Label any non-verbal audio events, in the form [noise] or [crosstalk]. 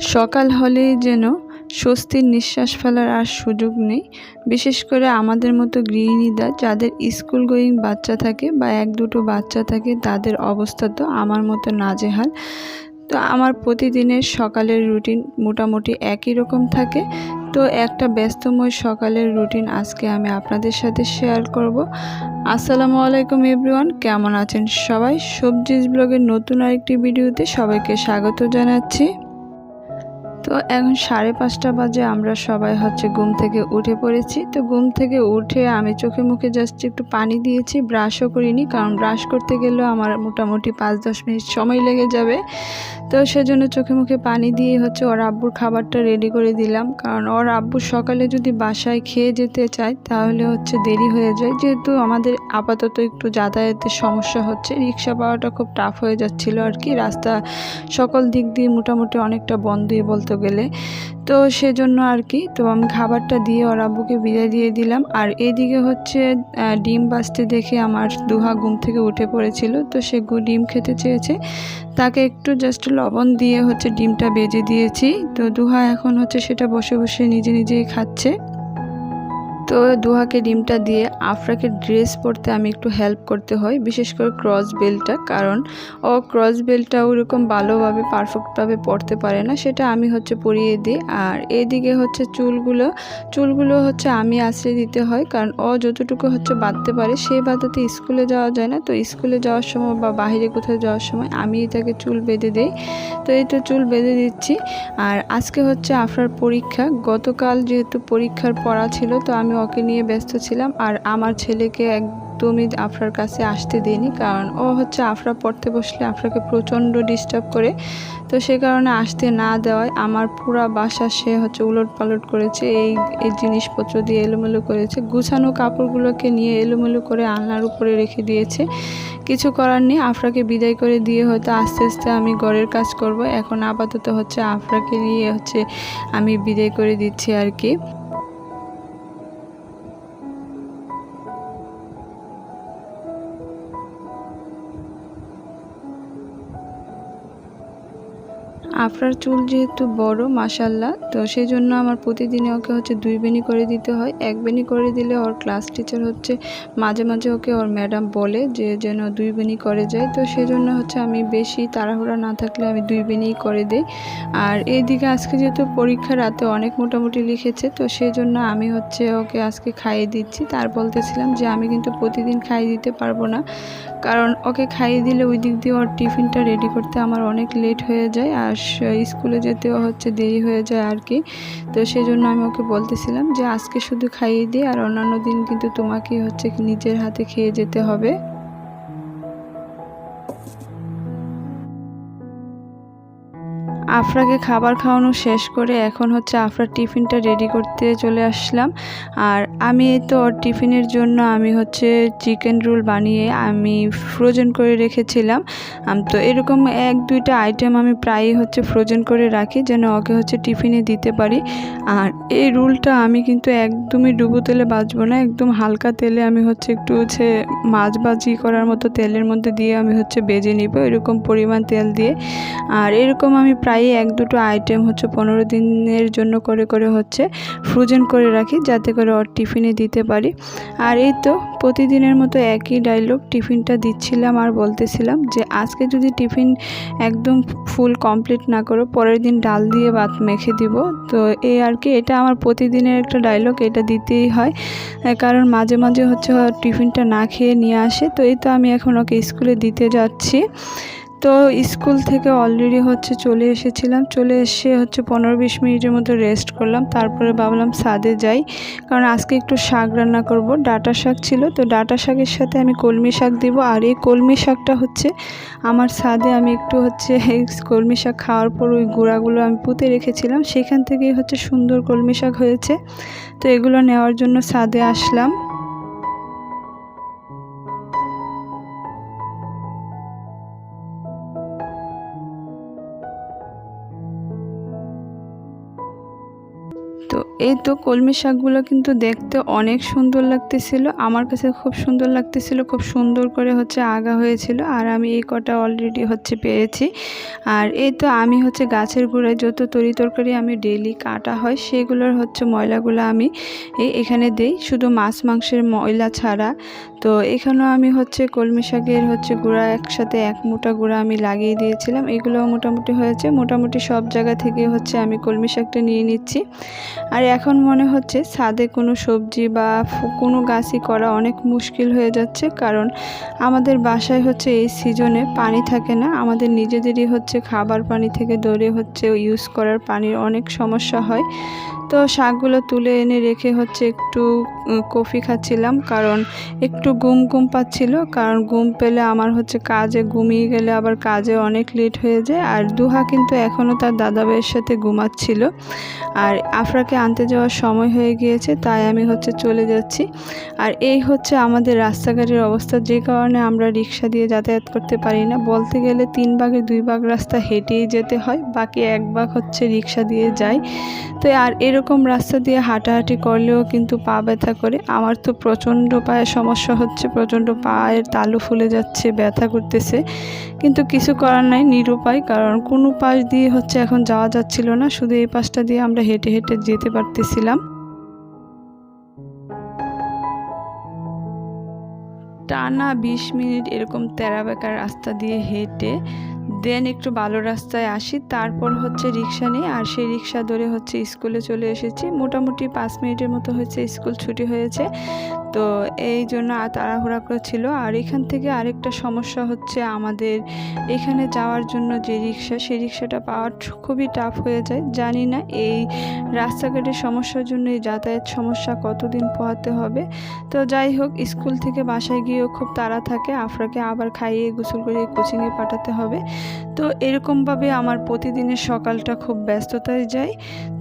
সকাল হলেই যেন স্বস্তির নিঃশ্বাস ফেলার আর সুযোগ নেই, বিশেষ করে আমাদের মতো গৃহিণীরা যাদের স্কুল গোয়িং বাচ্চা থাকে বা এক দুটো বাচ্চা থাকে, তাদের অবস্থা তো আমার মতো নাজেহাল। তো আমার প্রতিদিনের সকালের রুটিন মোটামুটি একই রকম থাকে। তো একটা ব্যস্তময় সকালের রুটিন আজকে আমি আপনাদের সাথে শেয়ার করব। আসসালামু আলাইকুম এভরিওয়ান, কেমন আছেন সবাই? সবজিজ ব্লগের নতুন আরেকটি ভিডিওতে সবাইকে স্বাগত জানাচ্ছি। তো এখন সাড়ে পাঁচটা বাজে, আমরা সবাই হচ্ছে ঘুম থেকে উঠে পড়েছি। তো ঘুম থেকে উঠে আমি চোখে মুখে জাস্ট একটু পানি দিয়েছি ব্রাশও করিনি, কারণ ব্রাশ করতে গেলেও আমার মোটামুটি পাঁচ দশ মিনিট সময় লেগে যাবে। তো সেজন্য চোখে মুখে পানি দিয়ে হচ্ছে ওর আব্বুর খাবারটা রেডি করে দিলাম। কারণ ওর আব্বু সকালে যদি বাসায় খেয়ে যেতে চায়, তাহলে হচ্ছে দেরি হয়ে যায়। যেহেতু আমাদের আপাতত একটু যাতায়াতের সমস্যা হচ্ছে, রিক্সা পাওয়াটা খুব টাফ হয়ে যাচ্ছিল আর কি। রাস্তা সকল দিক দিয়ে মোটামুটি অনেকটা বন্ধই বলতে গেলে। তো সেজন্য আর কি, তো আমি খাবারটা দিয়ে ওর আব্বুকে বিদায় দিয়ে দিলাম। আর এদিকে হচ্ছে ডিম বাঁচতে দেখে আমার দুহা ঘুম থেকে উঠে পড়েছিল, তো সে ডিম খেতে চেয়েছে। তাকে একটু জাস্ট লবণ দিয়ে হচ্ছে ডিমটা বেজে দিয়েছি। তো দুহা এখন হচ্ছে সেটা বসে বসে নিজে নিজেই খাচ্ছে। তো দুহাকে ডিমটা দিয়ে আফরাকে ড্রেস পরতে আমি একটু হেল্প করতে হয়, বিশেষ করে ক্রস বেল্টটা কারণ ও ক্রস বেল্টটা ওরকম ভালোভাবে পারফেক্টভাবে পরতে পারে না, সেটা আমি হচ্ছে পরিয়ে দিই। আর এদিকে হচ্ছে চুলগুলো চুলগুলো হচ্ছে আমি আশ্রয় দিতে হয়, কারণ ও যতটুকু হচ্ছে বাঁধতে পারে, সেই বাঁধাতে স্কুলে যাওয়া যায় না। তো স্কুলে যাওয়ার সময় বা বাইরে কোথাও যাওয়ার সময় আমি তাকে চুল বেঁধে দেই। তো এই তো চুল বেঁধে দিচ্ছি। আর আজকে হচ্ছে আফরার পরীক্ষা, গতকাল যেহেতু পরীক্ষার পড়া ছিল, তো আমি ওকে নিয়ে ব্যস্ত ছিলাম আর আমার ছেলেকে একদমই আফরার কাছে আসতে দিইনি কারণ ও হচ্ছে আফরা পড়তে বসলে আফরাকে প্রচণ্ড ডিস্টার্ব করে। তো সে কারণে আসতে না দেওয়ায় আমার পুরা বাসা সে হচ্ছে উলট পালট করেছে, এই এই জিনিসপত্র দিয়ে এলোমেলো করেছে। গুছানো কাপড়গুলোকে নিয়ে এলোমেলো করে আলনার উপরে রেখে দিয়েছে। কিছু করার নেই, আফরাকে বিদায় করে দিয়ে হয়তো আস্তে আস্তে আমি ঘরের কাজ করব। এখন আপাতত হচ্ছে আফরাকে নিয়ে হচ্ছে আমি বিদায় করে দিচ্ছি আর কি। আফরার চুল যেহেতু বড় মাসাল্লাহ তো সেই জন্য আমার প্রতিদিনে ওকে হচ্ছে দুই বেনি করে দিতে হয়। এক বেনি করে দিলে ওর ক্লাস টিচার হচ্ছে, মাঝে মাঝে ওকে ওর ম্যাডাম বলে যে যেন দুই বেনি করে যায়। তো সেই জন্য হচ্ছে আমি বেশি তাড়াহুড়া না থাকলে আমি দুই বেনিই করে দিই। আর এইদিকে আজকে যেহেতু পরীক্ষা, রাতে অনেক মোটামুটি লিখেছে, তো সেই জন্য আমি হচ্ছে ওকে আজকে খাইয়ে দিচ্ছি। তার বলতেছিলাম যে আমি কিন্তু প্রতিদিন খাইয়ে দিতে পারব না। কারণ ওকে খাইয়ে দিলে ওই দিক দিয়ে ওর টিফিনটা রেডি করতে আমার অনেক লেট হয়ে যায় আর স্কুলে যেতেও হচ্ছে দেরি হয়ে যায় আর কি। তো সেই জন্য আমি ওকে বলতেছিলাম যে, আজকে শুধু খাইয়ে দিই আর অন্যান্য দিন কিন্তু তোমাকেই হচ্ছে নিজের হাতে খেয়ে যেতে হবে। আফরাকে খাবার খাওয়ানো শেষ করে এখন হচ্ছে আফরার টিফিনটা রেডি করতে চলে আসলাম। আর আমি এই তো টিফিনের জন্য আমি হচ্ছে চিকেন রোল বানিয়ে আমি ফ্রোজেন করে রেখেছিলাম। তো এরকম এক, দুইটা আইটেম আমি প্রায়ই হচ্ছে ফ্রোজেন করে রাখি যেন ওকে হচ্ছে টিফিনে দিতে পারি। আর এই রুলটা আমি কিন্তু একদমই ডুবো তেলে বাজবো না, একদম হালকা তেলে আমি হচ্ছে একটু হচ্ছে মাছ ভাজি করার মতো তেলের মধ্যে দিয়ে আমি হচ্ছে বেজে নিব এরকম পরিমাণ তেল দিয়ে। আর এরকম আমি প্রায়ই এক দুটো আইটেম হচ্ছে পনেরো দিনের জন্য করে করে হচ্ছে ফ্রোজেন করে রাখি, যাতে করে ওর টিফিনে দিতে পারি। আর এই তো প্রতিদিনের মতো একই ডায়লগ টিফিনটা দিচ্ছিলাম আর বলতেছিলাম যে আজকে যদি টিফিন একদম ফুল কমপ্লিট না করো, পরের দিন ডাল দিয়ে ভাত মেখে দিব। তো এই আর কি, এটা আমার প্রতিদিনের একটা ডায়লগ এটা দিতেই হয়। কারণ মাঝে মাঝে হচ্ছে টিফিনটা না খেয়ে নিয়ে আসে। তো এই তো আমি এখন ওকে স্কুলে দিতে যাচ্ছি। তো স্কুল থেকে অলরেডি হচ্ছে চলে এসেছিলাম। চলে এসে হচ্ছে পনেরো বিশ মিনিটের মতো রেস্ট করলাম। তারপরে ভাবলাম ছাদে যাই। কারণ আজকে একটু শাক রান্না করব। ডাটা শাক ছিল। তো ডাটা শাকের সাথে আমি কলমি শাক দিব। আর এই কলমি শাকটা হচ্ছে আমার ছাদে আমি একটু হচ্ছে [laughs] কলমি শাক খাওয়ার পর ওই গুঁড়াগুলো আমি পুঁতে রেখেছিলাম। সেখান থেকেই হচ্ছে সুন্দর কলমি শাক হয়েছে। তো এগুলো নেওয়ার জন্য সাদে আসলাম। তো এই তো কলমি শাকগুলো কিন্তু দেখতে অনেক সুন্দর লাগতেছিল। আমার কাছে খুব সুন্দর লাগতেছিল, খুব সুন্দর করে হচ্ছে আগা হয়েছিল আর আমি এই কটা অলরেডি হচ্ছে পেয়েছি। আর এই তো আমি হচ্ছে গাছের গুঁড়ায় যত তরি তরকারি আমি ডেলি কাটা হয়, সেগুলোর হচ্ছে ময়লাগুলো আমি এখানে দেই। শুধু মাছ, মাংসের ময়লা ছাড়া। তো এখানেও আমি হচ্ছে কলমি শাকের হচ্ছে গুঁড়া একসাথে এক মোটা গুঁড়া আমি লাগিয়ে দিয়েছিলাম। এগুলো মোটামুটি হয়েছে। মোটামুটি সব জায়গা থেকে হচ্ছে আমি কলমি শাকটা নিয়ে নিচ্ছি। আর এখন মনে হচ্ছে ছাদে কোনো সবজি বা কোনো গাছই করা অনেক মুশকিল হয়ে যাচ্ছে। কারণ আমাদের বাসায় হচ্ছে এই সিজনে পানি থাকে না। আমাদের নিজেদেরই হচ্ছে খাবার পানি থেকে ধরে হচ্ছে ইউজ করার পানির অনেক সমস্যা হয়। তো শাকগুলো তুলে এনে রেখে হচ্ছে একটু কফি খাচ্ছিলাম, কারণ একটু ঘুম ঘুম পাচ্ছিল, কারণ ঘুম পেলে আমার হচ্ছে কাজে ঘুমিয়ে গেলে আবার কাজে অনেক লেট হয়ে যায়, আর দুহা কিন্তু এখনও তার দাদা ভাইয়ের সাথে ঘুমাচ্ছিল। আর আফরাকে আনতে যাওয়ার সময় হয়ে গিয়েছে, তাই আমি হচ্ছে চলে যাচ্ছি। আর এই হচ্ছে আমাদের রাস্তাঘাটের অবস্থা, যে কারণে আমরা রিক্সা দিয়ে যাতায়াত করতে পারি না। বলতে গেলে তিন ভাগের দুই ভাগ রাস্তা হেঁটেই যেতে হয়, বাকি এক ভাগ হচ্ছে রিক্সা দিয়ে যাই তো আর এরকম রাস্তা দিয়ে হাঁটাহাঁটি করলেও কিন্তু পা ব্যথা করে। আমার তো প্রচণ্ড পায়ে সমস্যা হচ্ছে, প্রচণ্ড পায়ের তালু ফুলে যাচ্ছে, ব্যথা করতেছে। কিন্তু কিছু করার নাই, নিরুপায়, কারণ কোনো পাশ দিয়ে হচ্ছে এখন যাওয়া যাচ্ছিল না। শুধু এই পাশটা দিয়ে আমরা হেঁটে হেঁটে যেতে পারতেছিলাম। টানা বিশ মিনিট এরকম তেরা বেকার রাস্তা দিয়ে হেঁটে দেন একটু ভালো রাস্তায় আসি, তারপর হচ্ছে রিক্সা নিয়ে আর সেই রিক্সা ধরে হচ্ছে স্কুলে চলে এসেছি। মোটামুটি পাঁচ মিনিটের মতো হচ্ছে স্কুল ছুটি হয়েছে। তো এই জন্য তাড়াহুড়া ছিল আর এখান থেকে আরেকটা সমস্যা হচ্ছে আমাদের এখানে যাওয়ার জন্য যে রিক্সা, সেই রিক্সাটা পাওয়া খুবই টাফ হয়ে যায়। জানি না এই রাস্তাঘাটের সমস্যার জন্য এই যাতায়াত সমস্যা কতদিন পোহাতে হবে। তো যাই হোক, স্কুল থেকে বাসায় গিয়েও খুব তাড়া থাকে। আফরাকে আবার খাইয়ে গোসল করে কোচিংয়ে পাঠাতে হবে। তো এরকমভাবে আমার প্রতিদিনের সকালটা খুব ব্যস্ততায় যায়।